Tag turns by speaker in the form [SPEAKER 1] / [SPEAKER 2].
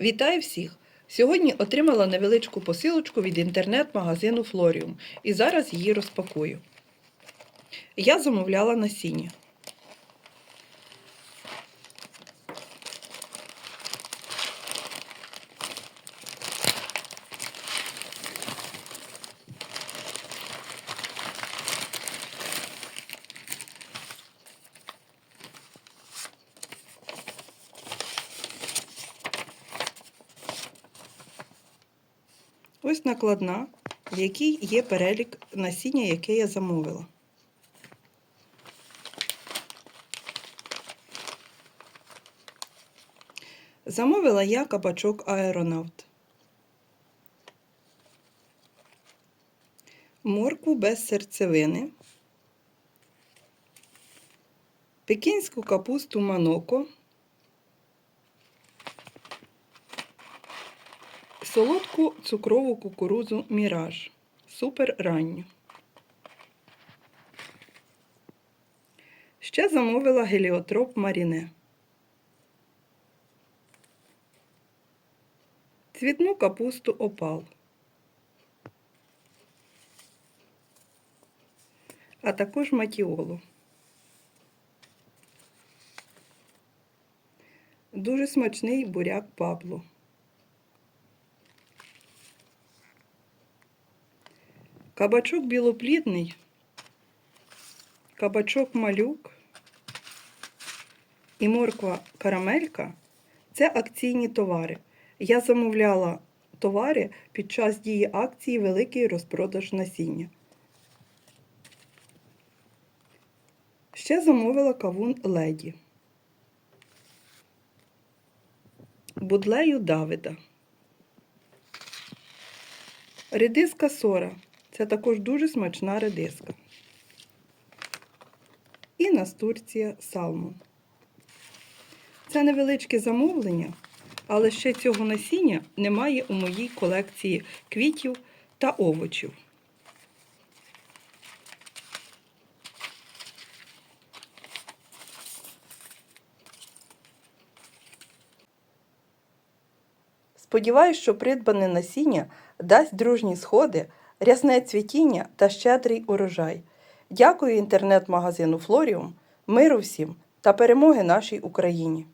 [SPEAKER 1] Вітаю всіх! Сьогодні отримала невеличку посилочку від інтернет-магазину Флоріум і зараз її розпакую. Я замовляла насіння. Ось накладна, в якій є перелік насіння, яке я замовила. Замовила я кабачок аеронавт. Моркву без серцевини. Пекінську капусту маноко. Солодку цукрову кукурудзу Міраж. Супер ранню. Ще замовила геліотроп Маріне. Цвітну капусту опал. А також матіолу. Дуже смачний буряк Пабло. Кабачок білоплідний, кабачок малюк і морква карамелька це акційні товари. Я замовляла товари під час дії акції Великий розпродаж насіння. Ще замовила кавун леді. Будлею Давида. Редиска сора. Це також дуже смачна редиска. І настурція салмон. Це невеличке замовлення, але ще цього насіння немає у моїй колекції квітів та овочів. Сподіваюсь, що придбане насіння дасть дружні сходи, рясне цвітіння та щедрий урожай. Дякую інтернет-магазину Флоріум, миру всім та перемоги нашій Україні!